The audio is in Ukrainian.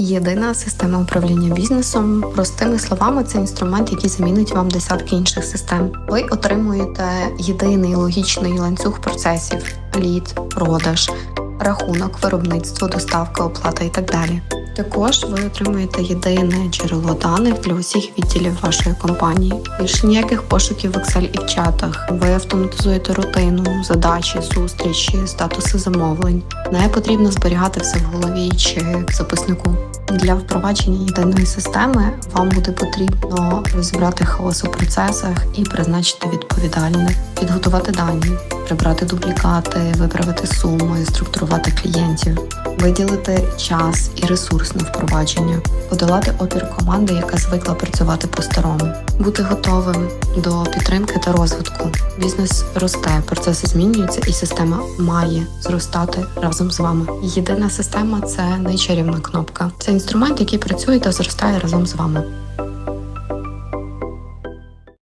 Єдина система управління бізнесом. Простими словами, це інструмент, який замінить вам десятки інших систем. Ви отримуєте єдиний логічний ланцюг процесів: лід, продаж, рахунок, виробництво, доставка, оплата і так далі. Також ви отримуєте єдине джерело даних для усіх відділів вашої компанії. Більше ніяких пошуків в Excel і в чатах. Ви автоматизуєте рутину, задачі, зустрічі, статуси замовлень. Не потрібно зберігати все в голові чи в записнику. Для впровадження єдиної системи вам буде потрібно розібрати хаос у процесах і призначити відповідальних, підготувати дані, прибрати дублікати, виправити суми, структурувати клієнтів, виділити час і ресурс на впровадження, подолати опір команди, яка звикла працювати по-старому, бути готовим до підтримки та розвитку. Бізнес росте, процеси змінюються, і система має зростати разом з вами. Єдина система це не чарівна кнопка. Це інструмент, який працює та зростає разом з вами.